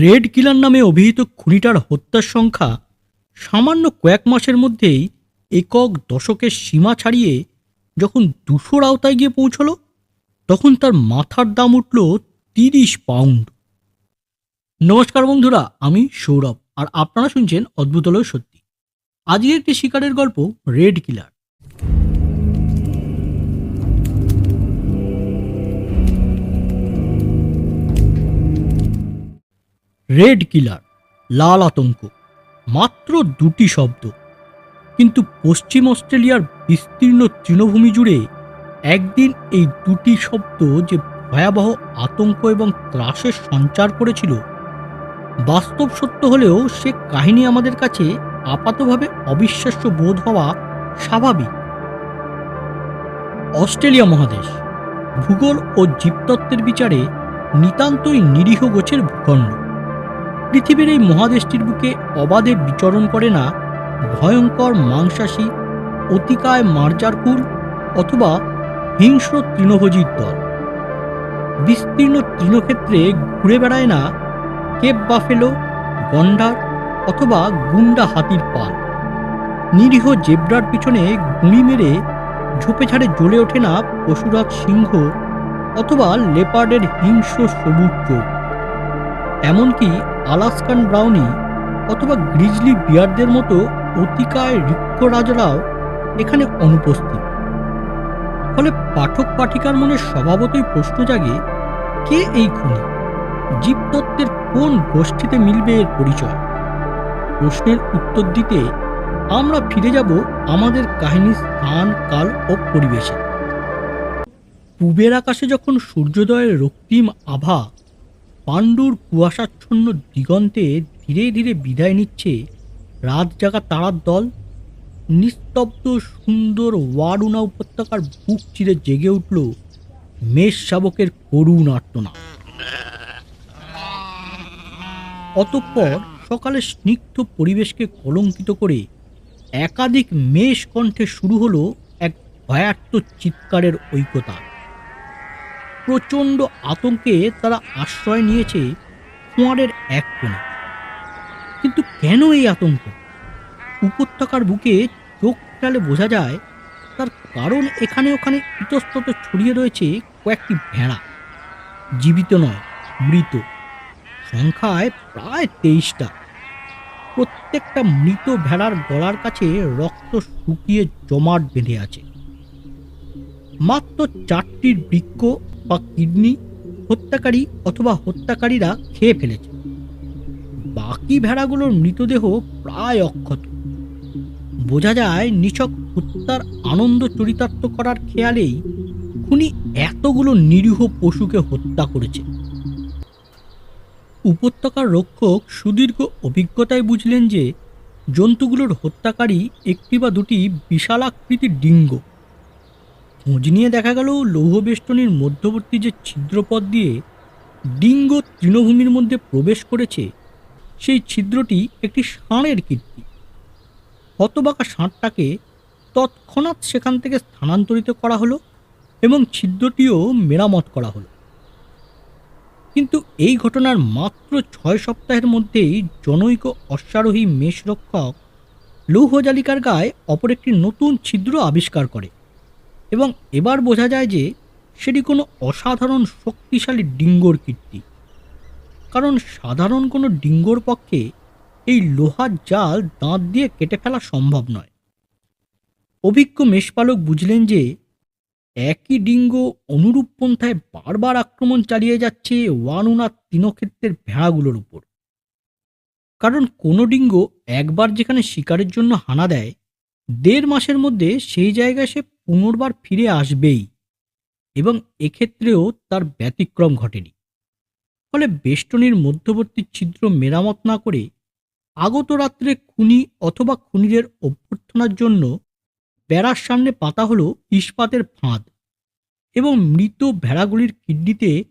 Red কিলার নামে অভিহিত খুনিটার হত্যার সংখ্যা সামান্য কয়েক মাসের মধ্যেই একক দশকের সীমা ছাড়িয়ে যখন দুশোর আওতায় গিয়ে পৌঁছল, তখন তার মাথার দাম উঠল তিরিশ পাউন্ড। নমস্কার বন্ধুরা, আমি সৌরভ, আর আপনারা শুনছেন অদ্ভুতলয় সত্যি। আজকের একটি শিকারের গল্প রেড কিলার। রেড কিলার, লাল আতঙ্ক, মাত্র দুটি শব্দ। কিন্তু পশ্চিম অস্ট্রেলিয়ার বিস্তীর্ণ তৃণভূমি জুড়ে একদিন এই দুটি শব্দ যে ভয়াবহ আতঙ্ক এবং ত্রাসের সঞ্চার করেছিল, বাস্তব সত্য হলেও সে কাহিনী আমাদের কাছে আপাতভাবে অবিশ্বাস্য বোধ হওয়া স্বাভাবিক। অস্ট্রেলিয়া মহাদেশ, ভূগোল ও জীবতত্ত্বের বিচারে নিতান্তই নিরীহ গোছের ভূখণ্ড। পৃথিবীর এই মহাদেশটির বুকে অবাধে বিচরণ করে না ভয়ঙ্কর মাংসাশী, অতিকায় মার্জারকুল অথবা হিংস্র তৃণভোজীর দল। বিস্তীর্ণ তৃণক্ষেত্রে ঘুরে বেড়ায় না কেপ বাফেলো, গন্ডার অথবা গুন্ডা হাতির পাল। নিরীহ জেব্রার পিছনে গুঁড়ি মেরে ঝোপে ঝাড়ে জ্বলে ওঠে না পশুরাজ সিংহ অথবা লেপার্ডের হিংস্র সবুজ চোখ। এমনকি আলাস্কান ব্রাউনি অথবা গ্রিজলি বিয়ারদের মতো অতিকায় ঋক্ষরাজরাও এখানে অনুপস্থিত। ফলে পাঠক পাঠিকার মনে স্বভাবতই প্রশ্ন জাগে, কে এই খুনি? জীবতত্ত্বের কোন গোষ্ঠীতে মিলবে এর পরিচয়? প্রশ্নের উত্তর দিতে আমরা ফিরে যাব আমাদের কাহিনীর স্থান, কাল ও পরিবেশে। পূবের আকাশে যখন সূর্যোদয়ের রক্তিম আভা পাণ্ডুর কুয়াশাচ্ছন্ন দিগন্তে ধীরে ধীরে বিদায় নিচ্ছে রাত জাগা তারার দল। নিস্তব্ধ সুন্দর ওয়ারুনা উপত্যকার বুক চিরে জেগে উঠল মেষ শাবকের করুণ আর্তনা। অতঃপর সকালে স্নিগ্ধ পরিবেশকে কলঙ্কিত করে একাধিক মেষ কণ্ঠে শুরু হলো এক ভয়ার্ত চিৎকারের ঐক্যতা প্রচণ্ড আতঙ্কে তারা আশ্রয় নিয়েছে কুয়ারের এক কোণে। কিন্তু কেন এই আতঙ্ক? উপত্যকার বুকে চোখ ফেলে বোঝা যায়, তার কারণ এখানে ওখানে ইতস্তত ছড়িয়ে রয়েছে কয়েকটি ভেড়া। জীবিত নয়, মৃত। সংখ্যায় প্রায় তেইশটা। প্রত্যেকটা মৃত ভেড়ার গলার কাছে রক্ত শুকিয়ে জমাট বেঁধে আছে। মাত্র চারটির বৃক্ষ বা কিডনি হত্যাকারী অথবা হত্যাকারীরা খেয়ে ফেলেছে। বাকি ভেড়াগুলোর মৃতদেহ প্রায় অক্ষত। বোঝা যায় নিছক হত্যার আনন্দ চরিতার্থ করার খেয়ালেই খুনি এতগুলো নিরীহ পশুকে হত্যা করেছে। উপত্যকার রক্ষক সুদীর্ঘ অভিজ্ঞতায় বুঝলেন যে, জন্তুগুলোর হত্যাকারী একটি বা দুটি বিশালাকৃতির ডিঙ্গ। খোঁজ নিয়ে দেখা গেল লৌহবেষ্টনীর মধ্যবর্তী যে ছিদ্রপথ দিয়ে ডিঙ্গ তৃণভূমির মধ্যে প্রবেশ করেছে, সেই ছিদ্রটি একটি ষাঁড়ের কীর্তি। হতবাকা ষাঁড়টাকে তৎক্ষণাৎ সেখান থেকে স্থানান্তরিত করা হলো এবং ছিদ্রটিও মেরামত করা হলো। কিন্তু এই ঘটনার মাত্র ছয় সপ্তাহের মধ্যেই জনৈক অশ্বারোহী মেষরক্ষক লৌহজালিকার গায়ে অপর একটি নতুন ছিদ্র আবিষ্কার করে। এবং এবার বোঝা যায় যে সেটি কোনো অসাধারণ শক্তিশালী ডিঙ্গোর কীর্তি। কারণ সাধারণ কোনো ডিঙ্গোর পক্ষে এই লোহার জাল দাঁত দিয়ে কেটে ফেলা সম্ভব নয়। অভিজ্ঞ মেষপালক বুঝলেন যে একই ডিঙ্গ অনুরূপ পন্থায় বারবার আক্রমণ চালিয়ে যাচ্ছে ওয়ানুনার তৃণক্ষেত্রের ভেড়াগুলোর উপর। কারণ কোনো ডিঙ্গ একবার যেখানে শিকারের জন্য হানা দেয়, দেড় মাসের মধ্যে সেই জায়গায় সে পুনর্বার ফিরে আসবেই এবং এক্ষেত্রেও তার ব্যতিক্রম ঘটেনি। ফলে বেষ্টনীর মধ্যবর্তী ছিদ্র মেরামত না করে আগত রাত্রে খুনি অথবা খুনিদের অভ্যর্থনার জন্য বেড়ার সামনে পাতা হলো ইস্পাতের ফাঁদ এবং মৃত ভেড়াগুলির কিডনিতে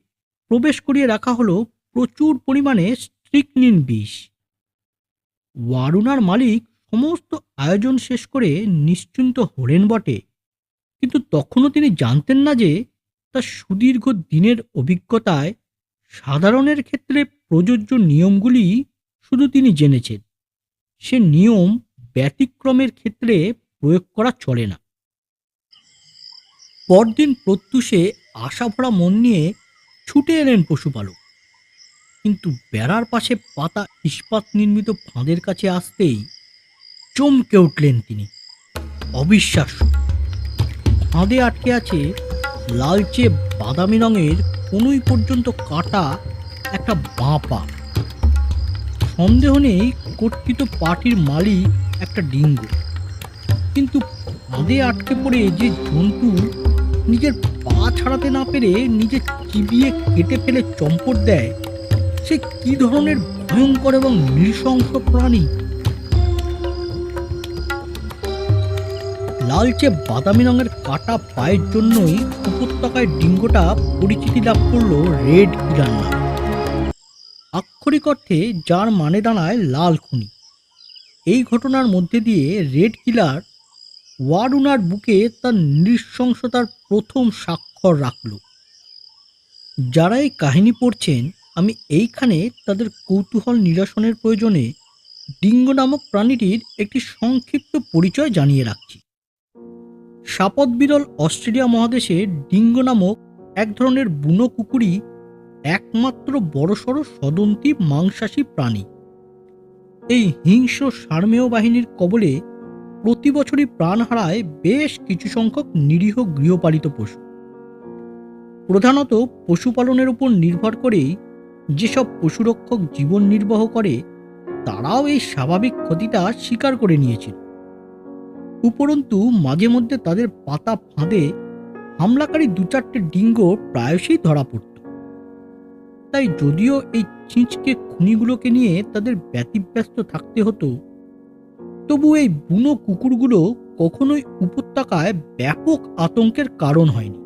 প্রবেশ করিয়ে রাখা হলো প্রচুর পরিমাণে স্ট্রিকনিন বিষ। ওয়ারুনার মালিক সমস্ত আয়োজন শেষ করে নিশ্চিন্ত হলেন বটে। কিন্তু তখনও তিনি জানতেন না যে তার সুদীর্ঘ দিনের অভিজ্ঞতায় সাধারণের ক্ষেত্রে প্রযোজ্য নিয়মগুলি শুধু তিনি জেনেছেন। সে নিয়ম ব্যতিক্রমের ক্ষেত্রে প্রয়োগ করা চলে না। পরদিন প্রত্যুষে আশাভরা মন নিয়ে ছুটে এলেন পশুপালক। কিন্তু বেড়ার পাশে পাতা ইস্পাত নির্মিত ফাঁদের কাছে আসতেই চমকে উঠলেন তিনি। অবিশ্বাস্য। ফাঁদে আটকে আছে লালচে বাদামি রঙের কোনোই পর্যন্ত কাটা একটা বাঁ পা সন্দেহ নেই কর্তৃত পার্টির মালিক একটা ডিঙ্গ। কিন্তু ফাঁদে আটকে পড়ে যে জন্তু নিজের পা ছাড়াতে না পেরে নিজে চিবিয়ে কেটে ফেলে চম্পট দেয়, সে কি ধরনের ভয়ঙ্কর এবং নৃশংস প্রাণী? লালচে বাদামি রঙের কাটা পায়ের জন্যই উপত্যকায় ডিঙ্গোটা পরিচিতি লাভ করল রেড নাম আক্ষরিক অর্থে যার মানে দাঁড়ায় লাল খুনি। এই ঘটনার মধ্যে দিয়ে রেড কিলার ওয়ারুনার বুকে তার নৃশংসতার প্রথম স্বাক্ষর রাখল। যারা এই কাহিনী পড়ছেন, আমি এইখানে তাদের কৌতূহল নিরসনের প্রয়োজনে ডিঙ্গো নামক প্রাণীটির একটি সংক্ষিপ্ত পরিচয় জানিয়ে রাখছি। সাপদ বিরল অস্ট্রেলিয়া মহাদেশে ডিঙ্গো নামক এক ধরনের বুনো কুকুরই একমাত্র বড়সড় সদন্তি মাংসাশী প্রাণী। এই হিংস্র সার্মেয় বাহিনীর কবলে প্রতি বছরই প্রাণ হারায় বেশ কিছু সংখ্যক নিরীহ গৃহপালিত পশু। প্রধানত পশুপালনের উপর নির্ভর করেই যেসব পশুরক্ষক জীবন নির্বাহ করে, তারাও এই স্বাভাবিক ক্ষতিটা স্বীকার করে নিয়েছিল। উপরন্তু মাঝে মধ্যে তাদের পাতা ফাঁদে হামলাকারী দু চারটে ডিঙ্গো প্রায়শই ধরা পড়ত। তাই যদিও এই ছিঁচকে খুনিগুলোকে নিয়ে তাদের ব্যতিব্যস্ত থাকতে হতো, তবু এই বুনো কুকুরগুলো কখনোই উপত্যকায় ব্যাপক আতঙ্কের কারণ হয়নি।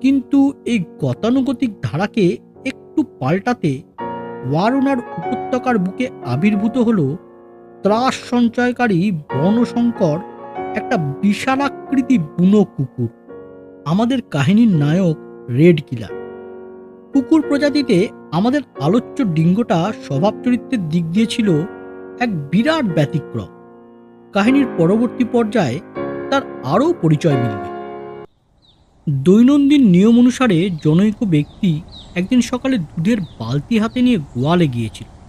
কিন্তু এই গতানুগতিক ধারাকে একটু পাল্টাতে ওয়ারুনার উপত্যকার বুকে আবির্ভূত হলো ত্রাস সঞ্চয়কারী বনশঙ্কর একটা বিশালাকৃতি বুনো কুকুর। আমাদের কাহিনীর নায়ক রেড কিলার। কুকুর প্রজাতিতে আমাদের আলোচ্য ডিঙ্গোটা স্বভাব চরিত্রের দিক দিয়ে ছিল এক বিরাট ব্যতিক্রম। কাহিনীর পরবর্তী পর্যায়ে তার আরও পরিচয় মিলবে। দৈনন্দিন নিয়ম অনুসারে জনৈক ব্যক্তি একদিন সকালে দুধের বালতি হাতে নিয়ে গোয়ালে গিয়েছিল।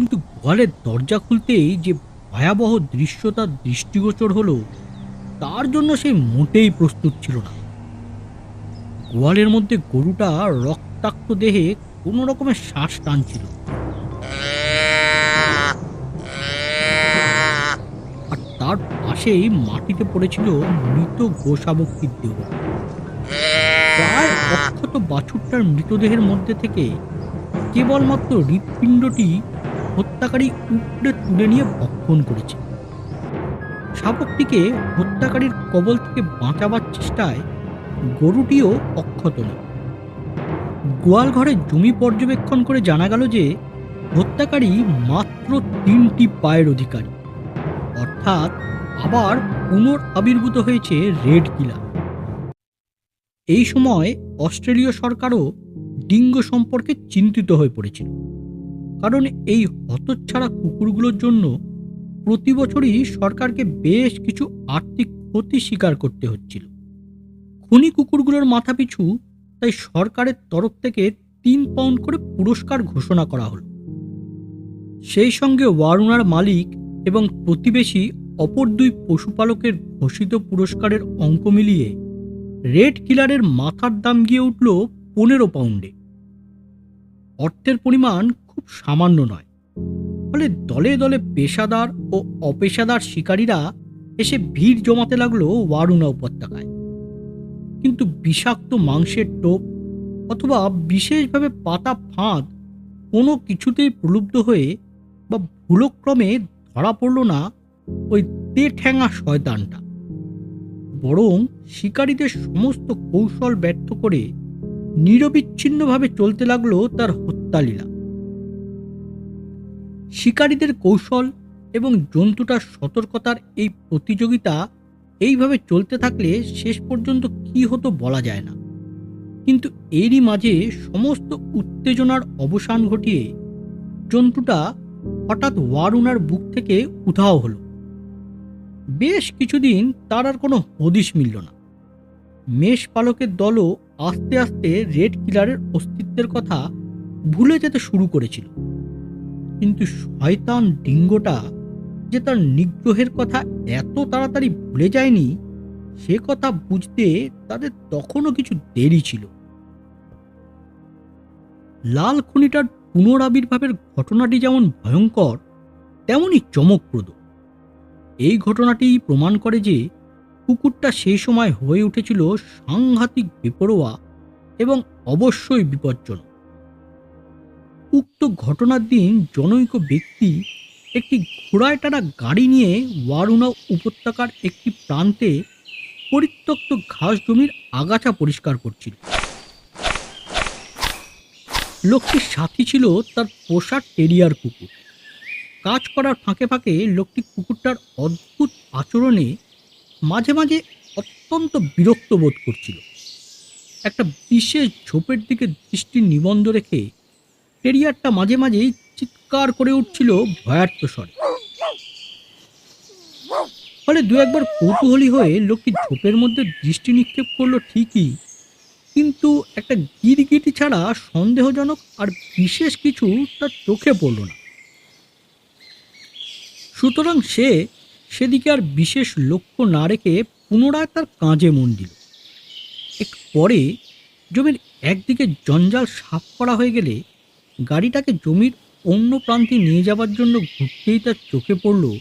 কিন্তু গোয়ালের দরজা খুলতেই যে ভয়াবহ দৃশ্য তার দৃষ্টিগোচর হলো, তার জন্য সে মোটেই প্রস্তুত ছিল না। গোয়ালের মধ্যে গরুটা রক্তাক্ত দেহে কোনো রকমের শ্বাস টানছিল। আর তার পাশেই মাটিতে পড়েছিল মৃত গোসাবক্তির দেহ। প্রায় অক্ষত বাছুরটার মৃতদেহের মধ্যে থেকে কেবলমাত্র হৃৎপিণ্ডটি হত্যাকারী উপড়ে তুলে নিয়ে ভক্ষণ করেছে। শাবকটিকে হত্যাকারীর কবল থেকে বাঁচাবার চেষ্টায় গরুটিও অক্ষত নেই। গোয়াল ঘরে জমি পর্যবেক্ষণ করে জানা গেল যে, হত্যাকারী মাত্র তিনটি পায়ের অধিকারী। অর্থাৎ আবার পুনর আবির্ভূত হয়েছে রেড কিলার। এই সময় অস্ট্রেলীয় সরকারও ডিঙ্গ সম্পর্কে চিন্তিত হয়ে পড়েছিল। কারণ এই হতচ্ছাড়া কুকুরগুলোর জন্য প্রতি বছরই সরকারকে বেশ কিছু আর্থিক ক্ষতি স্বীকার করতে হচ্ছিল। খুনি কুকুরগুলোর মাথাপিছু তাই সরকারের তরফ থেকে তিন পাউন্ড করে পুরস্কার ঘোষণা করা হলো। সেই সঙ্গে ওয়ারুনার মালিক এবং প্রতিবেশী অপর দুই পশুপালকের ঘোষিত পুরস্কারের অঙ্ক মিলিয়ে রেড কিলারের মাথার দাম গিয়ে উঠল পনেরো পাউন্ডে। অর্থের পরিমাণ খুব সামান্য নয়। ফলে দলে দলে পেশাদার ও অপেশাদার শিকারীরা এসে ভিড় জমাতে লাগল ওয়ারুনা উপত্যকায়। কিন্তু বিষাক্ত মাংসের টোপ অথবা বিশেষভাবে পাতা ফাঁদ কোনো কিছুতেই প্রলুব্ধ হয়ে বা ভুলক্রমে ধরা পড়ল না ওই তে ঠ্যাঙা শয়তানটা। বরং শিকারীদের সমস্ত কৌশল ব্যর্থ করে নিরবিচ্ছিন্নভাবে চলতে লাগল তার হত্যালীলা। শিকারীদের কৌশল এবং জন্তুটার সতর্কতার এই প্রতিযোগিতা এইভাবে চলতে থাকলে শেষ পর্যন্ত কি হতো বলা যায় না। কিন্তু এরই মাঝে সমস্ত উত্তেজনার অবসান ঘটিয়ে জন্তুটা হঠাৎ ওয়ারুনার বুক থেকে উধাও হলো। বেশ কিছুদিন তার আর কোনো হদিশ মিলল না। মেষ পালকের দলও আস্তে আস্তে রেড কিলারের অস্তিত্বের কথা ভুলে যেতে শুরু করেছিল। কিন্তু শয়তান ডিঙ্গোটা যে তার নিগ্রহের কথা এত তাড়াতাড়ি ভুলে যায়নি, সে কথা বুঝতে তাদের তখনও কিছু দেরি ছিল। লাল খনিটার পুনরাবির্ভাবের ঘটনাটি যেমন ভয়ঙ্কর, তেমনই চমকপ্রদ। এই ঘটনাটি প্রমাণ করে যে কুকুরটা সেই সময় হয়ে উঠেছিল সাংঘাতিক বেপরোয়া এবং অবশ্যই বিপজ্জনক। উক্ত ঘটনার দিন জনৈক ব্যক্তি একটি ঘোড়ায় টানা গাড়ি নিয়ে ওয়ারুনা উপত্যকার একটি প্রান্তে পরিত্যক্ত ঘাস জমির আগাছা পরিষ্কার করছিল। লোকটির সাথী ছিল তার পোষা টেরিয়ার কুকুর। কাজ করার ফাঁকে ফাঁকে লোকটি কুকুরটার অদ্ভুত আচরণে মাঝে মাঝে অত্যন্ত বিরক্ত বোধ করছিল। একটা বিশেষ ঝোপের দিকে দৃষ্টি নিবন্ধ রেখে টেরিয়ারটা মাঝে মাঝেই চিৎকার করে উঠছিল ভয়ার্থ স্বরে। ফলে দু একবার কৌতূহলী হয়ে লোকটি ঝোপের মধ্যে দৃষ্টি নিক্ষেপ করল ঠিকই, কিন্তু একটা গিরগিটি ছাড়া সন্দেহজনক আর বিশেষ কিছু তার চোখে পড়ল না। সুতরাং সে সেদিকে আর বিশেষ লক্ষ্য না রেখে পুনরায় তার কাজে মন দিল। একটু পরে জমির একদিকে জঞ্জাল সাফ করা হয়ে গেলে গাড়িটাকে জমির অন্য প্রান্তে নিয়ে যাবার জন্য ঘুরতেই তার চোখে পড়ল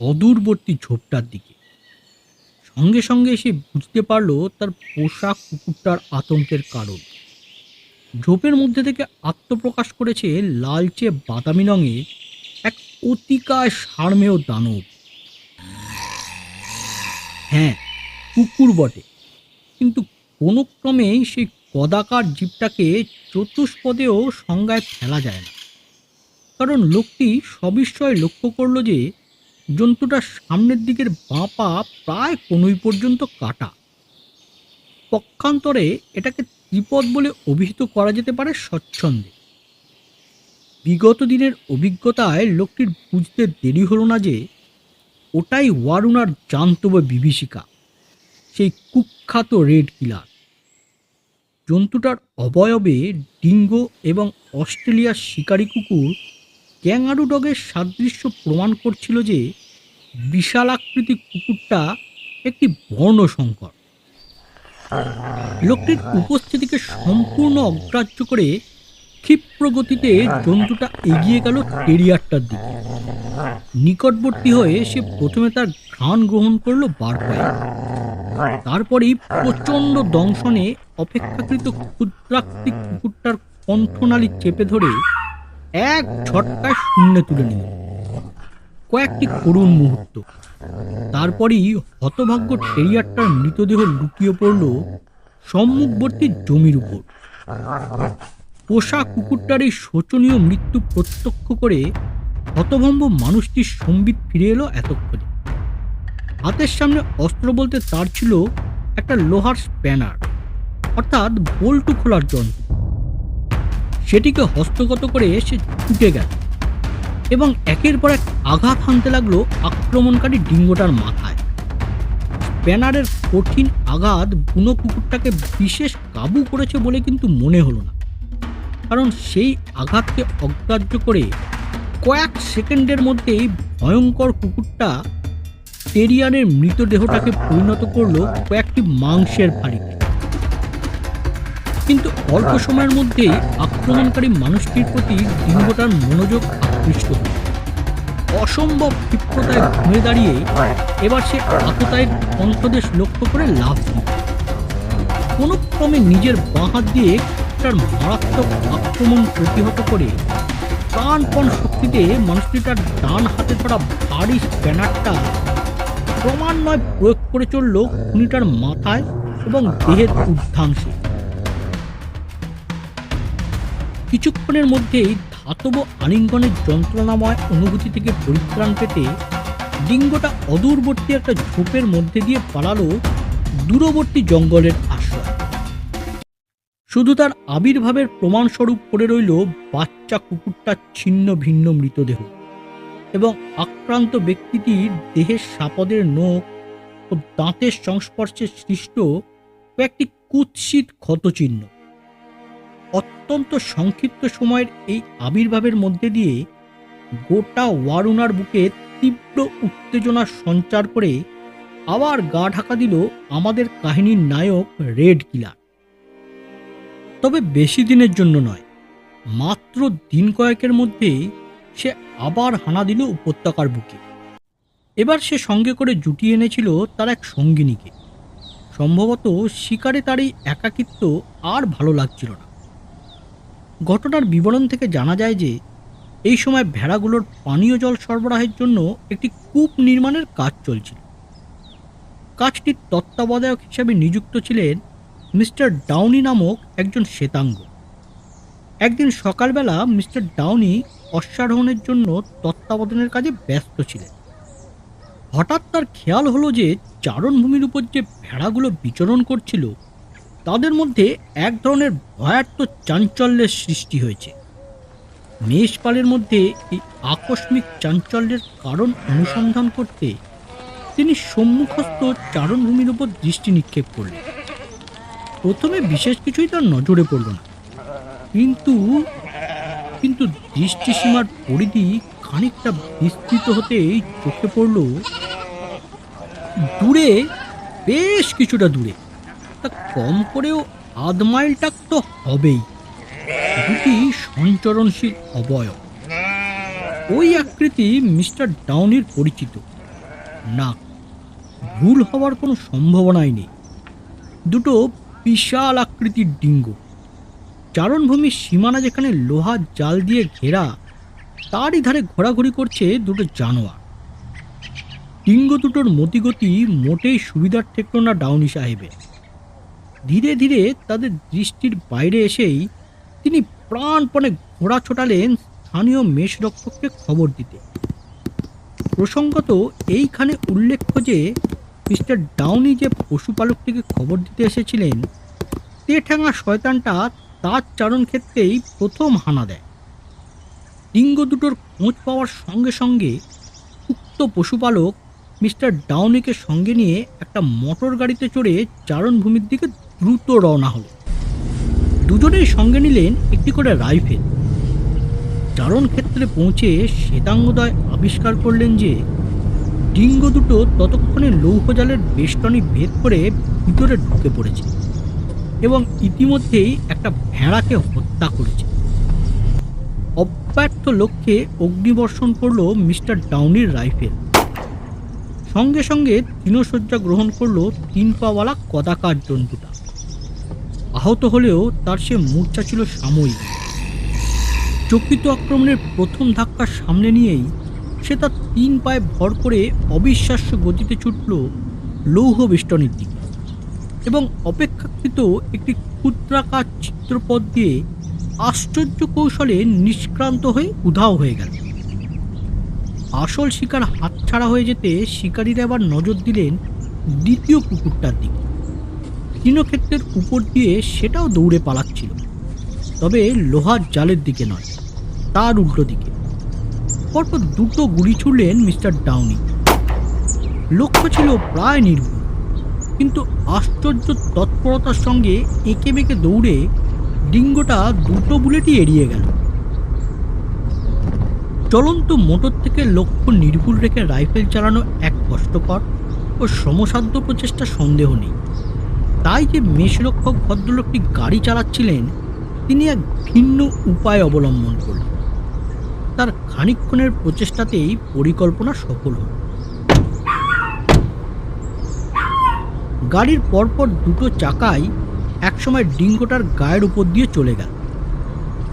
অদূরবর্তী ঝোপটার দিকে। সঙ্গে সঙ্গে সে বুঝতে পারল তার পোষা কুকুরটার আতঙ্কের কারণ। ঝোপের মধ্যে থেকে আত্মপ্রকাশ করেছে লালচে বাদামি রঙে এক অতিকায় সারমেয় দানব। হ্যাঁ কুকুর বটে। কিন্তু কোনো ক্রমেই সেই কদাকার জীবটাকে চতুষ্পদেও সংজ্ঞায় ফেলা যায় না। কারণ লোকটি সবিস্ময় লক্ষ্য করল যে জন্তুটার সামনের দিকের বাঁ পা প্রায় কনুই পর্যন্ত কাটা। পক্ষান্তরে এটাকে ত্রিপদ বলে অভিহিত করা যেতে পারে স্বচ্ছন্দে। বিগত দিনের অভিজ্ঞতায় লোকটির বুঝতে দেরি হলো না যে ওটাই ওয়ারুনার জান্তব বিভীষিকা, সেই কুখ্যাত রেড কিলার। জন্তুটার অবয়বে ডিঙ্গো এবং অস্ট্রেলিয়ার শিকারি কুকুর ক্যাঙ্গারু ডগের সাদৃশ্য প্রমাণ করছিল যে বিশালাকৃতি কুকুরটা একটি বর্ণসংকর লোকটির উপস্থিতিকে সম্পূর্ণ অগ্রাহ্য করে ক্ষিপ্র গতিতে জন্তুটা এগিয়ে গেল টেরিয়ারটার দিকে। নিকটবর্তী হয়ে সে প্রথমে তার ঘ্রাণ গ্রহণ করল বার তারপরেই প্রচণ্ড দংশনে অপেক্ষাকৃত ক্ষুদ্রাকৃতি কুকুরটার কণ্ঠনালী চেপে ধরে এক ঝটকায় শূন্যে তুলে নিল। কয়েকটি করুণ মুহূর্ত। তারপরেই হতভাগ্য টেরিয়ারটার মৃতদেহ লুকিয়ে পড়ল সম্মুখবর্তী জমির উপর। পোষা কুকুরটার এই শোচনীয় মৃত্যু প্রত্যক্ষ করে হতভম্ব মানুষটির সম্বিত ফিরে এলো এতক্ষণে। হাতের সামনে অস্ত্র বলতে তার ছিল একটা লোহার স্প্যানার, অর্থাৎ বল্টু খোলার যন্ত্র। সেটিকে হস্তগত করে সে ছুটে গেল এবং একের পর এক আঘাত হানতে লাগল আক্রমণকারী ডিঙ্গোটার মাথায়। স্প্যানারের কঠিন আঘাত বুনো কুকুরটাকে বিশেষ কাবু করেছে বলে কিন্তু মনে হলো না, কারণ সেই আঘাতকে অগ্রাহ্য করে কয়েক সেকেন্ডের মধ্যেই ভয়ঙ্কর কুকুরটা টেরিয়ানের মৃতদেহটাকে পরিণত করল কয়েকটি মাংসের ফাড়িতে কিন্তু অল্প সময়ের মধ্যেই আক্রমণকারী মানুষটির প্রতি ডিঙ্গটার মনোযোগ আকৃষ্ট হল। অসম্ভব ক্ষিপ্রতায় ঘুরে দাঁড়িয়ে এবার সে আততায়ের কণ্ঠদেশ লক্ষ্য করে লাভ দিল। কোনো ক্রমে নিজের বাঁ হাত দিয়ে তার মারাত্মক আক্রমণ প্রতিহত করে প্রাণপণ শক্তিতে মানুষটি তার ডান হাতে ধরা ভারী স্প্যানারটা ক্রমান্বয়ে প্রয়োগ করে চলল খুনিটার মাথায় এবং দেহের ঊর্ধ্বাংশে কিছুক্ষণের মধ্যেই ধাতব আলিঙ্গনের যন্ত্রণাময় অনুভূতি থেকে পরিত্রাণ পেতে ডিঙ্গোটা অদূরবর্তী একটা ঝোপের মধ্যে দিয়ে পালালো দূরবর্তী জঙ্গলের আশ্রয়। শুধু তার আবির্ভাবের প্রমাণস্বরূপ পড়ে রইল বাচ্চা কুকুরটার ছিন্ন ভিন্ন মৃতদেহ। এবং আক্রান্ত ব্যক্তিটির দেহের সাপদের নোখ ও দাঁতের সংস্পর্শে সৃষ্ট কয়েকটি কুৎসিত ক্ষতচিহ্ন। অত্যন্ত সংক্ষিপ্ত সময়ের এই আবির্ভাবের মধ্যে দিয়ে গোটা ওয়ারুনার বুকে তীব্র উত্তেজনার সঞ্চার করে আবার গা ঢাকা দিল আমাদের কাহিনীর নায়ক রেড কিলার। তবে বেশি দিনের জন্য নয়, মাত্র দিন কয়েকের মধ্যে সে আবার হানা দিল উপত্যকার বুকে। এবার সে সঙ্গে করে জুটিয়ে এনেছিল তার এক সঙ্গিনীকে। সম্ভবত শিকারে তার এই একাকিত্ব আর ভালো লাগছিল না। ঘটনার বিবরণ থেকে জানা যায় যে, এই সময় ভেড়াগুলোর পানীয় জল সরবরাহের জন্য একটি কূপ নির্মাণের কাজ চলছিল। কাজটির তত্ত্বাবধায়ক হিসেবে নিযুক্ত ছিলেন মিস্টার ডাউনি নামক একজন শ্বেতাঙ্গ। একদিন সকালবেলা মিস্টার ডাউনি অশ্বারোহণের জন্য তত্ত্বাবধানের কাজে ব্যস্ত ছিলেন। হঠাৎ তার খেয়াল হলো যে চারণভূমির উপর যে ভেড়াগুলো বিচরণ করছিল, তাদের মধ্যে এক ধরনের ভয়ার্থ চাঞ্চল্যের সৃষ্টি হয়েছে। মেষপালের মধ্যে এই আকস্মিক চাঞ্চল্যের কারণ অনুসন্ধান করতে তিনি সম্মুখস্থ চারণভূমির উপর দৃষ্টি নিক্ষেপ করলেন। প্রথমে বিশেষ কিছুই তার নজরে পড়ল না। কিন্তু কিন্তু দৃষ্টিসীমার পরিধি খানিকটা বিস্তৃত হতেই চোখে পড়ল, দূরে, বেশ কিছুটা দূরে। তা কম করেও আধ মাইলটা তো হবেই। দুটি সঞ্চরণশীল অবয়ব। ওই আকৃতি মিস্টার ডাউনির পরিচিত। না, ভুল হওয়ার কোনো সম্ভাবনাই নেই। দুটো বিশাল আকৃতির ডিঙ্গ। চারণভূমির সীমানা যেখানে লোহার জাল দিয়ে ঘেরা, তারই ধারে ঘোরাঘুরি করছে দুটো জানোয়ার। ডিঙ্গ দুটোর মতিগতি মোটেই সুবিধার ঠেকল না ডাউনি সাহেবের ধীরে ধীরে তাদের দৃষ্টির বাইরে এসেই তিনি প্রাণপণে ঘোড়া ছোটালেন স্থানীয় মেষরক্ষককে খবর দিতে। প্রসঙ্গত এইখানে উল্লেখ্য যে, মিস্টার ডাউনি যে পশুপালকটিকে খবর দিতে এসেছিলেন, তেঠাঙা শয়তানটা তার চারণ ক্ষেত্রেই প্রথম হানা দেয়। ডিঙ্গ দুটোর খোঁজ পাওয়ার সঙ্গে সঙ্গে উক্ত পশুপালক মিস্টার ডাউনিকে সঙ্গে নিয়ে একটা মোটর গাড়িতে চড়ে চারণভূমির দিকে দ্রুত রওনা হল। দুজনেই সঙ্গে নিলেন একটি করে রাইফেল। চারণ ক্ষেত্রে পৌঁছে শ্বেতাঙ্গদয় আবিষ্কার করলেন যে ডিঙ্গ দুটো ততক্ষণে লৌহজালের বেষ্টনী ভেদ করে ভিতরে ঢুকে পড়েছে। এবং ইতিমধ্যেই একটা ভেড়াকে হত্যা করেছে। অব্যর্থ লক্ষ্যে অগ্নিবর্ষণ করল মিস্টার ডাউনির রাইফেল। সঙ্গে সঙ্গে তৃণশয্যা গ্রহণ করল তিন পাওয়ালা কদাকার জন্তুটা। আহত হলেও তার সে মূর্ছা ছিল সাময়িক। চকিত আক্রমণের প্রথম ধাক্কা সামনে নিয়েই সে তার তিন পায়ে ভর করে অবিশ্বাস্য গতিতে ছুটল লৌহ বেষ্টনের দিকে। এবং অপেক্ষাকৃত একটি ক্ষুদ্রাকার চিত্রপথ দিয়ে আশ্চর্য কৌশলে নিষ্ক্রান্ত হয়ে উধাও হয়ে গেল। আসল শিকার হাতছাড়া হয়ে যেতে শিকারীরা আবার নজর দিলেন দ্বিতীয় কুকুরটার দিকে। তৃণক্ষেত্রের উপর দিয়ে সেটাও দৌড়ে পালাচ্ছিল। তবে লোহার জালের দিকে নয়, তার উল্টো দিকে। পরপর দুটো গুলি ছুড়লেন মিস্টার ডাউনি। লক্ষ্য ছিল প্রায় নির্ভুল। কিন্তু আশ্চর্য তৎপরতার সঙ্গে এঁকে বেঁকে দৌড়ে ডিঙ্গোটা দুটো বুলেটই এড়িয়ে গেল। চলন্ত মোটর থেকে লক্ষ্য নির্ভুল রেখে রাইফেল চালানো এক কষ্টকর ও শ্রমসাধ্য প্রচেষ্টা সন্দেহ নেই। তাই যে মেষরক্ষক ভদ্রলোকটি গাড়ি চালাচ্ছিলেন, তিনি এক ভিন্ন উপায় অবলম্বন করলেন। তার খানিক্ষণের প্রচেষ্টাতেই পরিকল্পনা সফল হল। গাড়ির পরপর দুটো চাকাই একসময় ডিঙ্গোটার গায়ের উপর দিয়ে চলে গেল।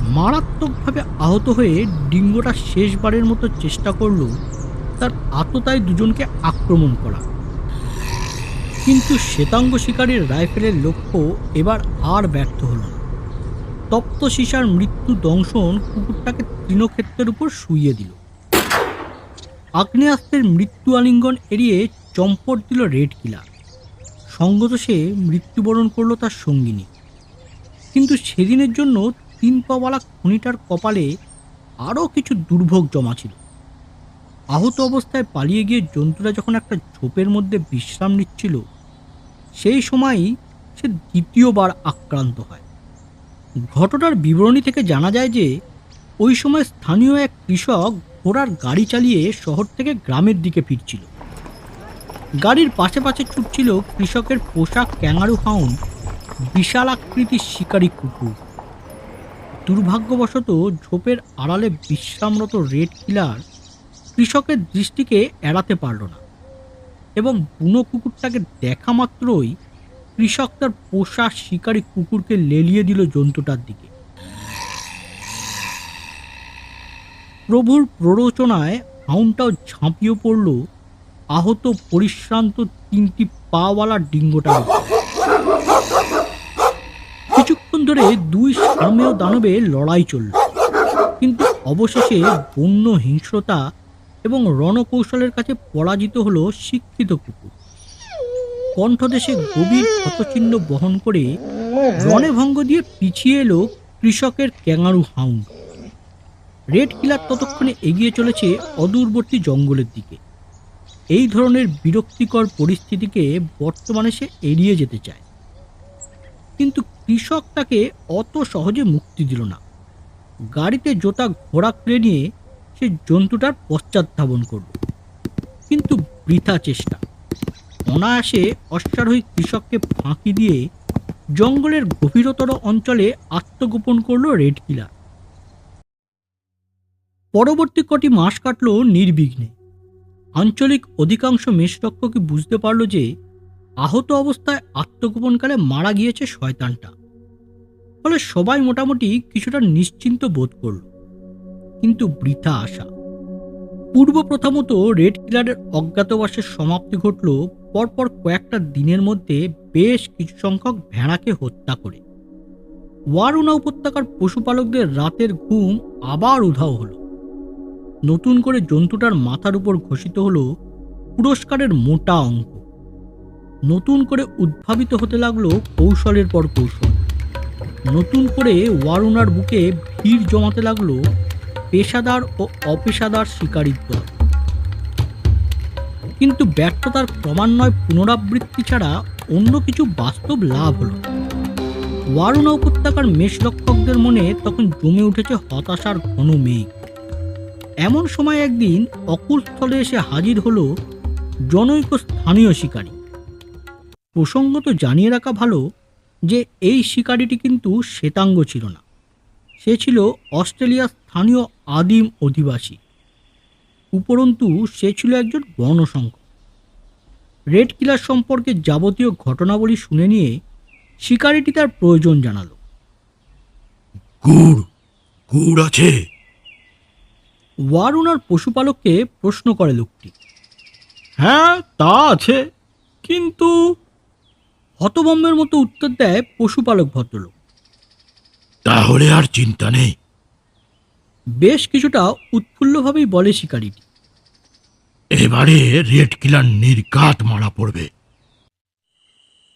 মারাত্মকভাবে আহত হয়ে ডিঙ্গোটা শেষবারের মতো চেষ্টা করল তার আততায় দুজনকে আক্রমণ করা। কিন্তু শ্বেতাঙ্গ শিকারীর রাইফেলের লক্ষ্য এবার আর ব্যর্থ হল তপ্ত সীসার মৃত্যু দংশন কুকুরটাকে তৃণক্ষেত্রের উপর শুইয়ে দিল। আগ্নেয়াস্ত্রের মৃত্যু আলিঙ্গন এড়িয়ে চম্পট দিল রেড কিলার। সঙ্গত সে মৃত্যুবরণ করল তার সঙ্গিনী। কিন্তু সেদিনের জন্য তিন পাওয়ালা খনিটার কপালে আরও কিছু দুর্ভোগ জমা ছিল। আহত অবস্থায় পালিয়ে গিয়ে জন্তুরা যখন একটা ঝোপের মধ্যে বিশ্রাম নিচ্ছিল, সেই সময়ই সে দ্বিতীয়বার আক্রান্ত হয়। ঘটনার বিবরণী থেকে জানা যায় যে, ওই সময় স্থানীয় এক কৃষক ঘোড়ার গাড়ি চালিয়ে শহর থেকে গ্রামের দিকে ফিরছিল। গাড়ির পাশে পাশে ছুটছিল কৃষকের পোশাক ক্যাঙ্গারু হাউন, বিশাল আকৃতির শিকারী কুকুর। দুর্ভাগ্যবশত ঝোপের আড়ালে বিশ্রামরত রেড কিলার কৃষকের দৃষ্টিকে এড়াতে পারল না এবং বুনো কুকুরটাকে দেখা মাত্রই কৃষক তার পোষা শিকারী কুকুরকে লেলিয়ে দিল জন্তুটার দিকে। প্রভুর প্ররোচনায় হাউনটাও ঝাঁপিয়ে পড়ল আহত পরিশ্রান্ত তিনটি পাওয়ালা ডিঙ্গোটার উপর। কিছুক্ষণ ধরে দুই সার্মেয় দানবে লড়াই চলল। কিন্তু অবশেষে বন্য হিংস্রতা এবং রণকৌশলের কাছে পরাজিত হলো শিক্ষিত কুকুর। কণ্ঠদেশে গভীর ক্ষতচিহ্ন বহন করে রণে ভঙ্গ দিয়ে পিছিয়ে এলো কৃষকের ক্যাঙারু হাউন্ড। রেড কিলার ততক্ষণে এগিয়ে চলেছে অদূরবর্তী জঙ্গলের দিকে। এই ধরনের বিরক্তিকর পরিস্থিতিকে বর্তমানে সে এড়িয়ে যেতে চায়। কিন্তু কৃষক তাকে অত সহজে মুক্তি দিল না। গাড়িতে জোতা ঘোড়া খুলে নিয়ে সে জন্তুটার পশ্চাৎধাবন করল। কিন্তু বৃথা চেষ্টা। অনায়াসে অশ্বারোহী কৃষককে ফাঁকি দিয়ে জঙ্গলের গভীরতর অঞ্চলে আত্মগোপন করল রেড কিলার। পরবর্তী কটি মাস কাটল নির্বিঘ্নে। আঞ্চলিক অধিকাংশ মেষরক্ষকই বুঝতে পারল যে আহত অবস্থায় আত্মগোপনকালে মারা গিয়েছে শয়তানটা। ফলে সবাই মোটামুটি কিছুটা নিশ্চিন্ত বোধ করল। কিন্তু বৃথা আশা। পূর্ব প্রথমত রেড কিলারের অজ্ঞাতবাসের সমাপ্তি ঘটল পরপর কয়েকটা দিনের মধ্যে বেশ কিছু সংখ্যক ভেড়াকে হত্যা করে। ওয়ারুনা উপত্যকার পশুপালকদের রাতের ঘুম আবার উধাও হলো। নতুন করে জন্তুটার মাথার উপর ঘোষিত হলো পুরস্কারের মোটা অঙ্ক। নতুন করে উদ্ভাবিত হতে লাগল কৌশলের পর কৌশল। নতুন করে ওয়ারুনার বুকে ভিড় জমাতে লাগল পেশাদার ও অপেশাদার শিকারীর দল। কিন্তু ব্যর্থতার ক্রমান্বয় পুনরাবৃত্তি ছাড়া অন্য কিছু বাস্তব লাভ হলো ওয়ারুনা উপত্যকার মেষরক্ষকদের মনে তখন জমে উঠেছে হতাশার ঘন মেঘ। এমন সময় একদিন অকুল স্থলে এসে হাজির হলো জনৈক স্থানীয় শিকারী। প্রসঙ্গত জানিয়ে রাখা ভালো যে, এই শিকারিটি কিন্তু শ্বেতাঙ্গ ছিল না। সে ছিল অস্ট্রেলিয়ার স্থানীয় আদিম অধিবাসী। উপরন্তু সে ছিল একজন বর্ণসংকর রেড কিলার সম্পর্কে যাবতীয় ঘটনাবলী শুনে নিয়ে শিকারিটি তার প্রয়োজন জানালো। গুড় গুড় আছে। ওয়ারুনার পশুপালককে প্রশ্ন করে লোকটি। হ্যাঁ তা আছে। কিন্তু হতভম্বের মতো উত্তর দেয় পশুপালক ভদ্রলোক। তাহলে আর চিন্তা নেই। বেশ কিছুটা উৎফুল্লভাবেই বলে শিকারীটি। এবারে রেড কিলার নির্ঘাত মারা পড়বে।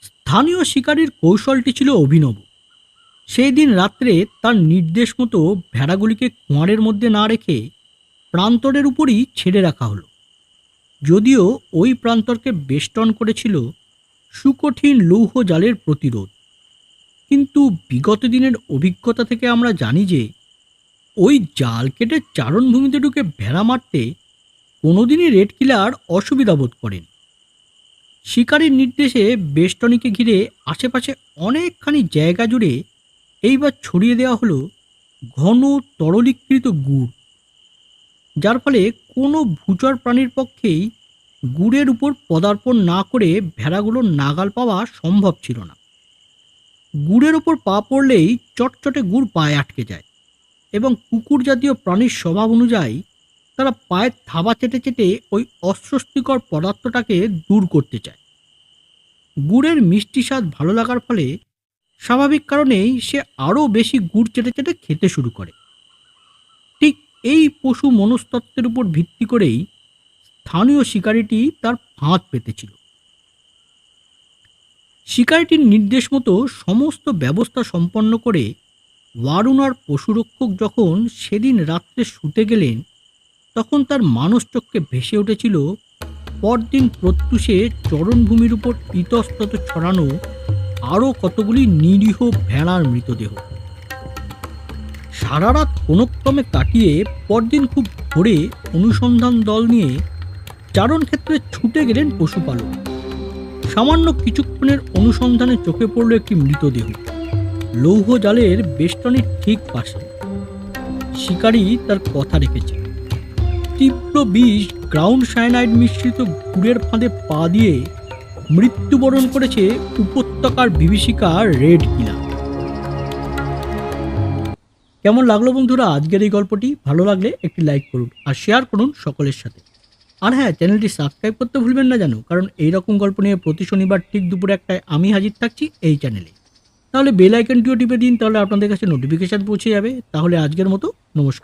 স্থানীয় শিকারীর কৌশলটি ছিল অভিনব। সেই দিন রাত্রে তার নির্দেশ মতো ভেড়াগুলিকে কুয়ারের মধ্যে না রেখে প্রান্তরের উপরই ছেড়ে রাখা হলো। যদিও ওই প্রান্তরকে বেষ্টন করেছিল সুকঠিন লৌহ জালের প্রতিরোধ। কিন্তু বিগত দিনের অভিজ্ঞতা থেকে আমরা জানি যে, ওই জাল কেটে চারণভূমিতে ঢুকে ভেড়া মারতে কোনোদিনই রেড কিলার অসুবিধা বোধ করেন। শিকারীর নির্দেশে বেষ্টনীকে ঘিরে আশেপাশে অনেকখানি জায়গা জুড়ে এইবার ছড়িয়ে দেওয়া হলো ঘন তরলীকৃত গুড়। যার ফলে কোনো ভূচর প্রাণীর পক্ষেই গুড়ের উপর পদার্পণ না করে ভেড়াগুলোর নাগাল পাওয়া সম্ভব ছিল না। গুড়ের ওপর পা পড়লেই চটচটে গুড় পায়ে আটকে যায় এবং কুকুর জাতীয় প্রাণীর স্বভাব অনুযায়ী তারা পায়ের থাবা চেটে চেটে ওই অস্বস্তিকর পদার্থটাকে দূর করতে চায়। গুড়ের মিষ্টি স্বাদ ভালো লাগার ফলে স্বাভাবিক কারণেই সে আরও বেশি গুড় চেটে চেটে খেতে শুরু করে। এই পশু মনস্তত্ত্বের উপর ভিত্তি করেই স্থানীয় শিকারিটি তার ফাঁদ পেতেছিল। শিকারিটির নির্দেশ মতো সমস্ত ব্যবস্থা সম্পন্ন করে ওয়ারুনার পশুরক্ষক যখন সেদিন রাত্রে শুতে গেলেন, তখন তার মানসচক্রে ভেসে উঠেছিল পরদিন প্রত্যুষে চরণভূমির উপর ইতস্তত ছড়ানো আরও কতগুলি নিরীহ ভেড়ার মৃতদেহ। সারা রাত কোনোক্রমে কাটিয়ে পরদিন খুব ভোরে অনুসন্ধান দল নিয়ে চারণ ক্ষেত্রে ছুটে গেলেন পশুপালক। সামান্য কিছুক্ষণের অনুসন্ধানে চোখে পড়ল একটি মৃতদেহ। লৌহ জালের বেষ্টনীর ঠিক পাশে। শিকারী তার কথা রেখেছে। তীব্র বিষ গ্রাউন্ড সায়ানাইড মিশ্রিত গুড়ের ফাঁদে পা দিয়ে মৃত্যুবরণ করেছে উপত্যকার বিভীষিকা রেড কিলা কেমন লাগল বন্ধুরা আজকের এই গল্পটি? ভালো লাগলে একটি লাইক করুন আর শেয়ার করুন সকলের সাথে। আর হ্যাঁ চ্যানেলটি সাবস্ক্রাইব করতে ভুলবেন না জানো, কারণ এই রকম গল্প নিয়ে প্রতি শনিবার ঠিক দুপুরে একটায় আমি হাজির থাকছি এই চ্যানেলে তাহলে বেল আইকনটিও টিপে দিন, তাহলে আপনাদের কাছে নোটিফিকেশান পৌঁছে যাবে। তাহলে আজকের মতো, নমস্কার।